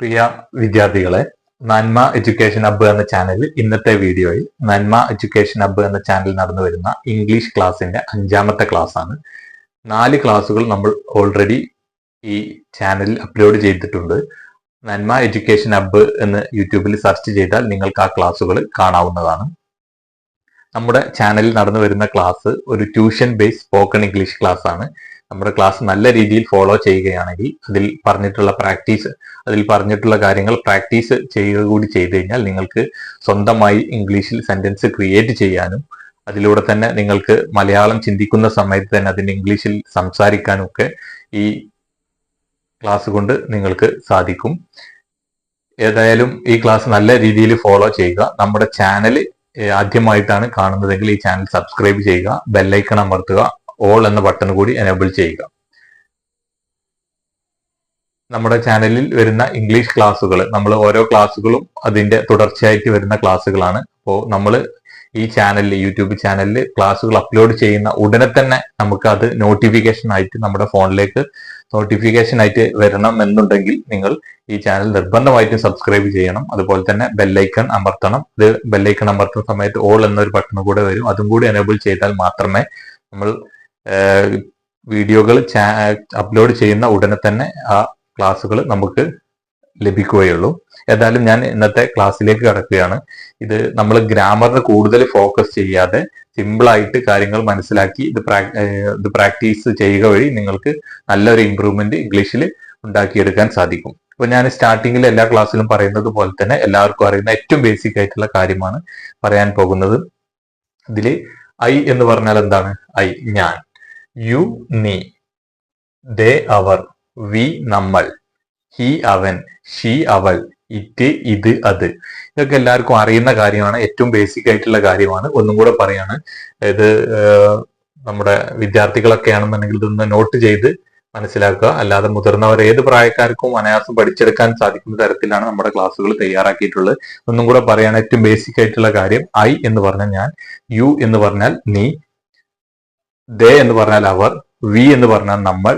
പ്രിയ വിദ്യാർത്ഥികളെ നന്മ education hub എന്ന ചാനലിൽ ഇന്നത്തെ വീഡിയോയിൽ നന്മ എഡ്യൂക്കേഷൻ ഹബ്ബ് എന്ന ചാനൽ നടന്നു വരുന്ന ഇംഗ്ലീഷ് ക്ലാസ്സിന്റെ അഞ്ചാമത്തെ ക്ലാസ് ആണ്. നാല് ക്ലാസ്സുകൾ നമ്മൾ ഓൾറെഡി ഈ ചാനലിൽ അപ്ലോഡ് ചെയ്തിട്ടുണ്ട്. നന്മ എഡ്യൂക്കേഷൻ ഹബ്ബ് എന്ന് യൂട്യൂബിൽ സെർച്ച് ചെയ്താൽ നിങ്ങൾക്ക് ആ ക്ലാസ്സുകൾ കാണാവുന്നതാണ്. നമ്മുടെ ചാനലിൽ നടന്നു വരുന്ന ക്ലാസ് ഒരു tuition based spoken English class ആണ്. നമ്മുടെ ക്ലാസ് നല്ല രീതിയിൽ ഫോളോ ചെയ്യുകയാണെങ്കിൽ അതിൽ പറഞ്ഞിട്ടുള്ള പ്രാക്ടീസ് അതിൽ പറഞ്ഞിട്ടുള്ള കാര്യങ്ങൾ പ്രാക്ടീസ് ചെയ്യുക കൂടി ചെയ്തു കഴിഞ്ഞാൽ നിങ്ങൾക്ക് സ്വന്തമായി ഇംഗ്ലീഷിൽ സെന്റൻസ് ക്രിയേറ്റ് ചെയ്യാനും അതിലൂടെ തന്നെ നിങ്ങൾക്ക് മലയാളം ചിന്തിക്കുന്ന സമയത്ത് തന്നെ അതിന് ഇംഗ്ലീഷിൽ സംസാരിക്കാനും ഒക്കെ ഈ ക്ലാസ് കൊണ്ട് നിങ്ങൾക്ക് സാധിക്കും. ഏതായാലും ഈ ക്ലാസ് നല്ല രീതിയിൽ ഫോളോ ചെയ്യുക. നമ്മുടെ ചാനൽ ആദ്യമായിട്ടാണ് കാണുന്നതെങ്കിൽ ഈ ചാനൽ സബ്സ്ക്രൈബ് ചെയ്യുക. ബെല്ലൈക്കൺ അമർത്തുക. ഓൾ എന്ന ബട്ടൺ കൂടി എനേബിൾ ചെയ്യുക. നമ്മുടെ ചാനലിൽ വരുന്ന ഇംഗ്ലീഷ് ക്ലാസ്സുകൾ നമ്മൾ ഓരോ ക്ലാസ്സുകളും അതിന്റെ തുടർച്ചയായിട്ട് വരുന്ന ക്ലാസ്സുകളാണ് അപ്പോൾ നമ്മൾ ഈ ചാനലിൽ യൂട്യൂബ് ചാനലിൽ ക്ലാസ്സുകൾ അപ്ലോഡ് ചെയ്യുന്ന ഉടനെ തന്നെ നമുക്ക് അത് നോട്ടിഫിക്കേഷൻ ആയിട്ട് നമ്മുടെ ഫോണിലേക്ക് നോട്ടിഫിക്കേഷൻ ആയിട്ട് വരണം എന്നുണ്ടെങ്കിൽ നിങ്ങൾ ഈ ചാനൽ നിർബന്ധമായിട്ടും സബ്സ്ക്രൈബ് ചെയ്യണം. അതുപോലെ തന്നെ ബെല്ലൈക്കൺ അമർത്തണം. ഇത് ബെല്ലൈക്കൺ അമർത്തുന്ന സമയത്ത് ഓൾ എന്നൊരു ബട്ടൺ കൂടെ വരും. അതും കൂടി എനേബിൾ ചെയ്താൽ മാത്രമേ നമ്മൾ വീഡിയോകൾ അപ്ലോഡ് ചെയ്യുന്ന ഉടനെ തന്നെ ആ ക്ലാസ്സുകൾ നമുക്ക് ലഭിക്കുകയുള്ളൂ. ഏതായാലും ഞാൻ ഇന്നത്തെ ക്ലാസ്സിലേക്ക് കടക്കുകയാണ്. ഇത് നമ്മൾ ഗ്രാമറിന് കൂടുതൽ ഫോക്കസ് ചെയ്യാതെ സിമ്പിളായിട്ട് കാര്യങ്ങൾ മനസ്സിലാക്കി ഇത് ഇത് പ്രാക്ടീസ് ചെയ്യുക വഴി നിങ്ങൾക്ക് നല്ലൊരു ഇമ്പ്രൂവ്മെന്റ് ഇംഗ്ലീഷിൽ ഉണ്ടാക്കിയെടുക്കാൻ സാധിക്കും. അപ്പൊ ഞാൻ സ്റ്റാർട്ടിങ്ങിൽ എല്ലാ ക്ലാസ്സിലും പറയുന്നത് പോലെ തന്നെ എല്ലാവർക്കും അറിയുന്ന ഏറ്റവും ബേസിക് ആയിട്ടുള്ള കാര്യമാണ് പറയാൻ പോകുന്നത്. ഇതിൽ ഐ എന്ന് പറഞ്ഞാൽ എന്താണ്? ഐ ഞാൻ. യു നീ. ദേ അവർ. വി നമ്മൾ. ഹി അവൻ. ഷീ അവൾ. ഇറ്റ് ഇത് അത്. ഇതൊക്കെ എല്ലാവർക്കും അറിയുന്ന കാര്യമാണ്. ഏറ്റവും ബേസിക് ആയിട്ടുള്ള കാര്യമാണ്. ഒന്നും കൂടെ പറയാണ്. ഇത് നമ്മുടെ വിദ്യാർത്ഥികളൊക്കെ ആണെന്നുണ്ടെങ്കിൽ ഇതൊന്ന് നോട്ട് ചെയ്ത് മനസ്സിലാക്കുക. അല്ലാതെ മുതിർന്നവർ ഏത് പ്രായക്കാർക്കും അനായാസം പഠിച്ചെടുക്കാൻ സാധിക്കുന്ന തരത്തിലാണ് നമ്മുടെ ക്ലാസ്സുകൾ തയ്യാറാക്കിയിട്ടുള്ളത്. ഒന്നും കൂടെ പറയാണ് ഏറ്റവും ബേസിക് ആയിട്ടുള്ള കാര്യം. ഐ എന്ന് പറഞ്ഞാൽ ഞാൻ. യു എന്ന് പറഞ്ഞാൽ നീ. ദേ എന്ന് പറഞ്ഞാൽ അവർ വി എന്ന് പറഞ്ഞാൽ നമ്മൾ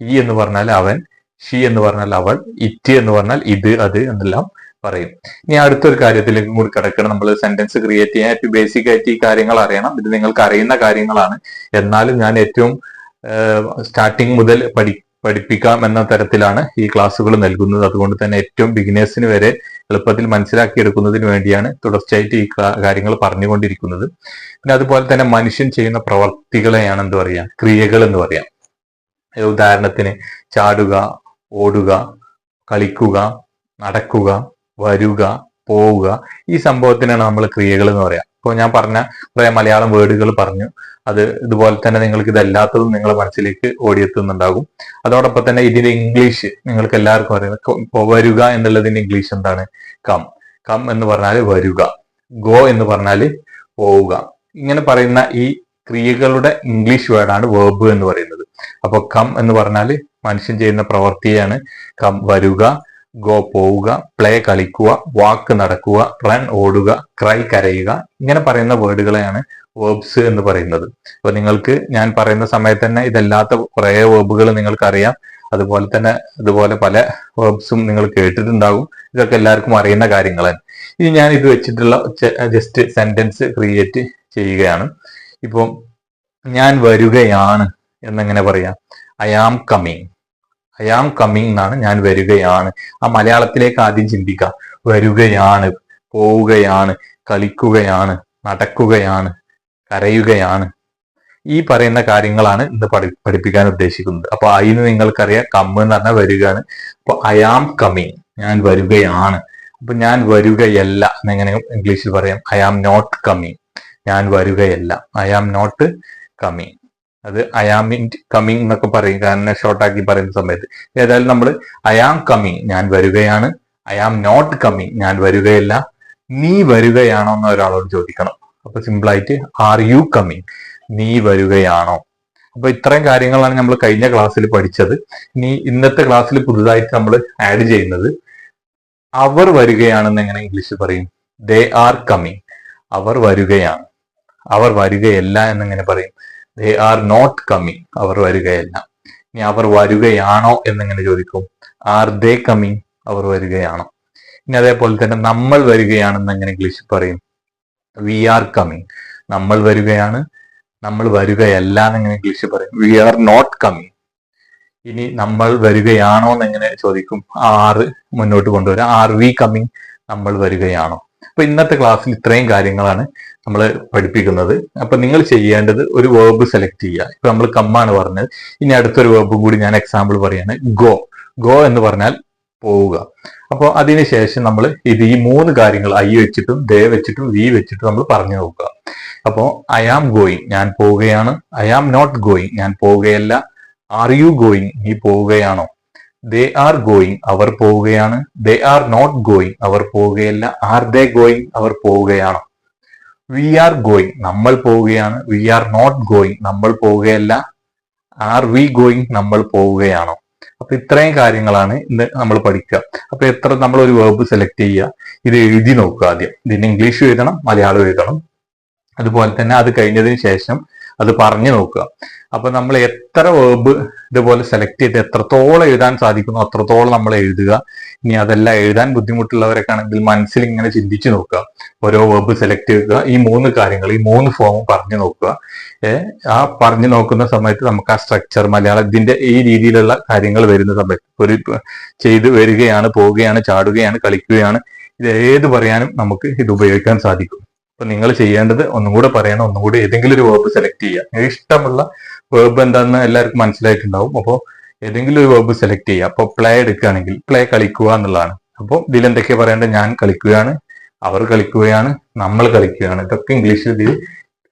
ഇ എന്ന് പറഞ്ഞാൽ അവൻ ഷി എന്ന് പറഞ്ഞാൽ അവൾ ഇറ്റ് എന്ന് പറഞ്ഞാൽ ഇത് അത് എന്നെല്ലാം പറയും. ഇനി അടുത്തൊരു കാര്യത്തിലേക്ക് കൂടി കിടക്കണം. നമ്മൾ സെന്റൻസ് ക്രിയേറ്റ് ചെയ്യാൻ ഏറ്റവും ബേസിക് ആയിട്ട് ഈ കാര്യങ്ങൾ അറിയണം. ഇത് നിങ്ങൾക്ക് അറിയുന്ന കാര്യങ്ങളാണ്. എന്നാലും ഞാൻ ഏറ്റവും സ്റ്റാർട്ടിങ് മുതൽ പഠി പഠിപ്പിക്കാം എന്ന തരത്തിലാണ് ഈ ക്ലാസ്സുകൾ നൽകുന്നത്. അതുകൊണ്ട് തന്നെ ഏറ്റവും ബിഗിനേഴ്സിന് വരെ എളുപ്പത്തിൽ മനസ്സിലാക്കിയെടുക്കുന്നതിന് വേണ്ടിയാണ് തുടർച്ചയായിട്ട് ഈ കാര്യങ്ങൾ പറഞ്ഞുകൊണ്ടിരിക്കുന്നത്. പിന്നെ അതുപോലെ തന്നെ മനുഷ്യൻ ചെയ്യുന്ന പ്രവർത്തികളെയാണ് എന്ത് പറയാ ക്രിയകൾ എന്ന് പറയാം. ഉദാഹരണത്തിന് ചാടുക ഓടുക കളിക്കുക നടക്കുക വരുക പോവുക ഈ സംഭവത്തിനാണ് നമ്മൾ ക്രിയകൾ എന്ന് പറയാം. ഇപ്പോൾ ഞാൻ പറഞ്ഞ കുറെ മലയാളം വേർഡുകൾ പറഞ്ഞു. അത് ഇതുപോലെ തന്നെ നിങ്ങൾക്ക് ഇതല്ലാത്തതും നിങ്ങളുടെ മനസ്സിലേക്ക് ഓടിയെത്തുന്നുണ്ടാകും. അതോടൊപ്പം തന്നെ ഇതിന്റെ ഇംഗ്ലീഷ് നിങ്ങൾക്ക് എല്ലാവർക്കും അറിയാം. വരിക എന്നുള്ളതിന്റെ ഇംഗ്ലീഷ് എന്താണ്? കം. കം എന്ന് പറഞ്ഞാൽ വരുക. ഗോ എന്ന് പറഞ്ഞാൽ പോവുക. ഇങ്ങനെ പറയുന്ന ഈ ക്രിയകളുടെ ഇംഗ്ലീഷ് വേർഡാണ് വേർബ് എന്ന് പറയുന്നത്. അപ്പൊ കം എന്ന് പറഞ്ഞാൽ മനുഷ്യൻ ചെയ്യുന്ന പ്രവൃത്തിയാണ് കം വരുക ഗോ പോവുക പ്ലേ കളിക്കുക വാക്ക് നടക്കുക റൺ ഓടുക ക്രൈ കരയുക ഇങ്ങനെ പറയുന്ന വേർഡുകളെയാണ് വേർബ്സ് എന്ന് പറയുന്നത്. അപ്പൊ നിങ്ങൾക്ക് ഞാൻ പറയുന്ന സമയത്ത് തന്നെ ഇതല്ലാത്ത കുറെ വേർബുകൾ നിങ്ങൾക്ക് അറിയാം അതുപോലെ തന്നെ അതുപോലെ പല വേർബ്സും നിങ്ങൾ കേട്ടിട്ടുണ്ടാകും. ഇതൊക്കെ എല്ലാവർക്കും അറിയുന്ന കാര്യങ്ങളാണ് ഇനി ഞാൻ ഇത് വെച്ചിട്ടുള്ള ജസ്റ്റ് സെന്റൻസ് ക്രിയേറ്റ് ചെയ്യുകയാണ്. ഇപ്പം ഞാൻ വരികയാണ് എന്നെങ്ങനെ പറയാം. I am coming I am coming എന്നാണ് ഞാൻ വരികയാണ്. ആ മലയാളത്തിലേക്ക് ആദ്യം ചിന്തിക്കുക. വരികയാണ് പോവുകയാണ് കളിക്കുകയാണ് നടക്കുകയാണ് കരയുകയാണ്. ഈ പറയുന്ന കാര്യങ്ങളാണ് ഇന്ന് പഠി പഠിപ്പിക്കാൻ ഉദ്ദേശിക്കുന്നത്. അപ്പൊ അതിന് നിങ്ങൾക്കറിയാം കമ്മ് എന്ന് പറഞ്ഞാൽ വരികയാണ്. അപ്പൊ ഐ ആം കമ്മിങ് ഞാൻ വരികയാണ്. അപ്പൊ ഞാൻ വരികയല്ല എന്നെങ്ങനെ ഇംഗ്ലീഷിൽ പറയാം. ഐ ആം നോട്ട് കമ്മിങ് ഞാൻ വരികയല്ല. ഐ ആം നോട്ട് കമ്മിങ് അത് ഐ ആം ഇൻ കമ്മിങ് എന്നൊക്കെ പറയും. കാരണം ഷോർട്ടാക്കി പറയുന്ന സമയത്ത്. ഏതായാലും നമ്മൾ ഐ ആം കമ്മിങ് ഞാൻ വരികയാണ്. ഐ ആം നോട്ട് കമ്മിങ് ഞാൻ വരികയല്ല. നീ വരികയാണോ എന്ന് ഒരാളോട് ചോദിക്കണം. അപ്പൊ സിമ്പിൾ ആയിട്ട് ആർ യു കമ്മിങ് നീ വരികയാണോ? അപ്പൊ ഇത്രയും കാര്യങ്ങളാണ് നമ്മൾ കഴിഞ്ഞ ക്ലാസ്സിൽ പഠിച്ചത്. ഇനി ഇന്നത്തെ ക്ലാസ്സിൽ പുതുതായിട്ട് നമ്മൾ ആഡ് ചെയ്യുന്നത്. അവർ വരികയാണെന്ന് എങ്ങനെ ഇംഗ്ലീഷിൽ പറയും? ദേ ആർ കമ്മിങ് അവർ വരികയാണ്. അവർ വരികയല്ല എന്നെങ്ങനെ പറയും? ദേ ആർ നോട്ട് കമ്മിങ് അവർ വരികയല്ല. ഇനി അവർ വരികയാണോ എന്നിങ്ങനെ ചോദിക്കും. ആർ ദേ കമ്മിങ് അവർ വരികയാണോ. ഇനി അതേപോലെ തന്നെ നമ്മൾ വരികയാണെന്ന് എങ്ങനെ ഇംഗ്ലീഷിൽ പറയും? വി ആർ കമ്മിങ് നമ്മൾ വരികയാണ്. നമ്മൾ വരികയല്ല എന്നെങ്ങനെ ഇംഗ്ലീഷിൽ പറയും. വി ആർ നോട്ട് കമ്മിങ് ഇനി നമ്മൾ വരികയാണോ എന്ന് എങ്ങനെ ചോദിക്കും? ആറ് മുന്നോട്ട് കൊണ്ടുവരാം. ആർ വി കമ്മിങ് നമ്മൾ വരികയാണോ? അപ്പൊ ഇന്നത്തെ ക്ലാസ്സിൽ ഇത്രയും കാര്യങ്ങളാണ് നമ്മൾ പഠിപ്പിക്കുന്നത്. അപ്പൊ നിങ്ങൾ ചെയ്യേണ്ടത് ഒരു വേർബ് സെലക്ട് ചെയ്യുക. ഇപ്പൊ നമ്മൾ കമ്മാണ് പറഞ്ഞത്. ഇനി അടുത്തൊരു വേർബും കൂടി ഞാൻ എക്സാമ്പിൾ പറയാണ്. ഗോ ഗോ എന്ന് പറഞ്ഞാൽ പോവുക. അപ്പോൾ അതിനുശേഷം നമ്മൾ ഇത് ഈ മൂന്ന് കാര്യങ്ങൾ ഐ വെച്ചിട്ടും ദേ വെച്ചിട്ടും വി വെച്ചിട്ടും നമ്മൾ പറഞ്ഞു നോക്കുക. അപ്പോൾ ഐ ആം ഗോയിങ് ഞാൻ പോവുകയാണ്. ഐ ആം നോട്ട് ഗോയിങ് ഞാൻ പോവുകയല്ല. ആർ യു ഗോയിങ് നീ പോവുകയാണോ? ദേ ആർ ഗോയിങ് അവർ പോവുകയാണ്. ദേ ആർ നോട്ട് ഗോയിങ് അവർ പോവുകയല്ല. ആർ ദേ ഗോയിങ് അവർ പോവുകയാണ്? വി ആർ ഗോയിങ് നമ്മൾ പോവുകയാണ്. വി ആർ നോട്ട് ഗോയിങ് നമ്മൾ പോവുകയല്ല. ആർ വി ഗോയിങ് നമ്മൾ പോവുകയാണോ? അപ്പൊ ഇത്രയും കാര്യങ്ങളാണ് ഇന്ന് നമ്മൾ പഠിക്കുക. അപ്പൊ എത്ര നമ്മൾ ഒരു വേർബ് സെലക്ട് ചെയ്യുക? ഇത് എഴുതി നോക്കുക ആദ്യം. ഇതിന് ഇംഗ്ലീഷ് എഴുതണം മലയാളം എഴുതണം. അതുപോലെ തന്നെ അത് കഴിഞ്ഞതിന് ശേഷം അത് പറഞ്ഞു നോക്കുക. അപ്പൊ നമ്മൾ എത്ര വേർബ് ഇതുപോലെ സെലക്ട് ചെയ്ത് എത്രത്തോളം എഴുതാൻ സാധിക്കുന്നു അത്രത്തോളം നമ്മൾ എഴുതുക. ഇനി അതെല്ലാം എഴുതാൻ ബുദ്ധിമുട്ടുള്ളവരൊക്കെ ആണെങ്കിൽ മനസ്സിൽ ഇങ്ങനെ ചിന്തിച്ചു നോക്കുക. ഓരോ വേർബ് സെലക്ട് ചെയ്യുക. ഈ മൂന്ന് കാര്യങ്ങൾ ഈ മൂന്ന് ഫോമും പറഞ്ഞു നോക്കുക. ആ പറഞ്ഞു നോക്കുന്ന സമയത്ത് നമുക്ക് ആ സ്ട്രക്ചർ മലയാളം ഇതിന്റെ ഈ രീതിയിലുള്ള കാര്യങ്ങൾ വരുന്ന സമയത്ത് ഒരു ചെയ്ത് വരികയാണ് പോവുകയാണ് ചാടുകയാണ് കളിക്കുകയാണ്. ഇത് ഏത് പറയാനും നമുക്ക് ഇത് ഉപയോഗിക്കാൻ സാധിക്കും. അപ്പൊ നിങ്ങൾ ചെയ്യേണ്ടത് ഒന്നും കൂടെ പറയണം ഒന്നും കൂടെ ഏതെങ്കിലും ഒരു വേർബ് സെലക്ട് ചെയ്യുക. ഇഷ്ടമുള്ള വേർബ് എന്താണെന്ന് എല്ലാവർക്കും മനസ്സിലായിട്ടുണ്ടാവും. അപ്പോൾ ഏതെങ്കിലും ഒരു വേർബ് സെലക്ട് ചെയ്യുക. അപ്പോൾ പ്ലേ എടുക്കുകയാണെങ്കിൽ പ്ലേ കളിക്കുക എന്നുള്ളതാണ്. അപ്പോൾ ഇതിൽ എന്തൊക്കെയാ പറയേണ്ടത്? ഞാൻ കളിക്കുകയാണ് അവർ കളിക്കുകയാണ് നമ്മൾ കളിക്കുകയാണ്. ഇതൊക്കെ ഇംഗ്ലീഷിൽ ഇതിൽ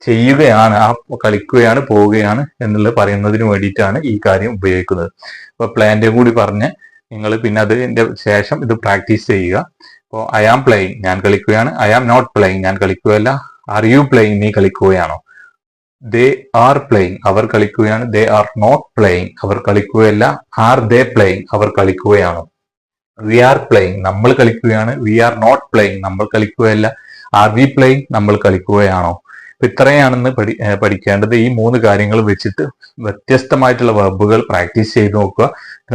ചെയ്യുകയാണ് ആ കളിക്കുകയാണ് പോവുകയാണ് എന്നുള്ളത് പറയുന്നതിന് വേണ്ടിയിട്ടാണ് ഈ കാര്യം ഉപയോഗിക്കുന്നത്. അപ്പൊ പ്ലാന്റെ കൂടി പറഞ്ഞ് നിങ്ങൾ പിന്നെ അതിന്റെ ശേഷം ഇത് പ്രാക്ടീസ് ചെയ്യുക. അപ്പോൾ ഐ ആം പ്ലേയിങ് ഞാൻ കളിക്കുകയാണ്. ഐ ആം നോട്ട് പ്ലേയിങ് ഞാൻ കളിക്കുകയല്ല. ആർ യു പ്ലേയിങ് നീ കളിക്കുകയാണോ? ദേ ആർ പ്ലേയിങ് അവർ കളിക്കുകയാണ്. ദേ ആർ നോട്ട് പ്ലേയിങ് അവർ കളിക്കുകയല്ല. ആർ ദേ പ്ലേയിങ് അവർ കളിക്കുകയാണോ? വി ആർ പ്ലേയിങ് നമ്മൾ കളിക്കുകയാണ്. വി ആർ നോട്ട് പ്ലേയിങ് നമ്മൾ കളിക്കുകയല്ല. ആർ വി പ്ലേയിങ് നമ്മൾ കളിക്കുകയാണോ? അപ്പൊ ഇത്രയാണെന്ന് പഠി പഠിക്കേണ്ടത് ഈ മൂന്ന് കാര്യങ്ങൾ വെച്ചിട്ട് വ്യത്യസ്തമായിട്ടുള്ള വെബുകൾ പ്രാക്ടീസ് ചെയ്ത് നോക്കുക.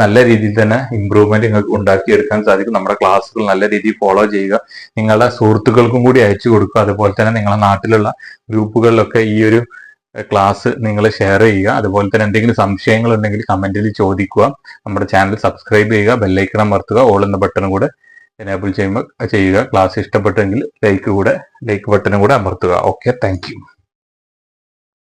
നല്ല രീതിയിൽ തന്നെ ഇമ്പ്രൂവ്മെന്റ് നിങ്ങൾക്ക് ഉണ്ടാക്കിയെടുക്കാൻ സാധിക്കും. നമ്മുടെ ക്ലാസ്സുകൾ നല്ല രീതിയിൽ ഫോളോ ചെയ്യുക. നിങ്ങളുടെ സുഹൃത്തുക്കൾക്കും കൂടി അയച്ചു കൊടുക്കുക. അതുപോലെ തന്നെ നിങ്ങളുടെ നാട്ടിലുള്ള ഗ്രൂപ്പുകളിലൊക്കെ ഈ ഒരു ക്ലാസ് നിങ്ങൾ ഷെയർ ചെയ്യുക. അതുപോലെ തന്നെ എന്തെങ്കിലും സംശയങ്ങൾ ഉണ്ടെങ്കിൽ കമന്റിൽ ചോദിക്കുക. നമ്മുടെ ചാനൽ സബ്സ്ക്രൈബ് ചെയ്യുക. ബെല്ലൈക്കണം അമർത്തുക. ഓൾ എന്ന ബട്ടണും കൂടെ എനേബിൾ ചെയ്യുമ്പോൾ ചെയ്യുക. ക്ലാസ് ഇഷ്ടപ്പെട്ടെങ്കിൽ ലൈക്ക് കൂടെ ലൈക്ക് ബട്ടണും കൂടെ അമർത്തുക. Okay thank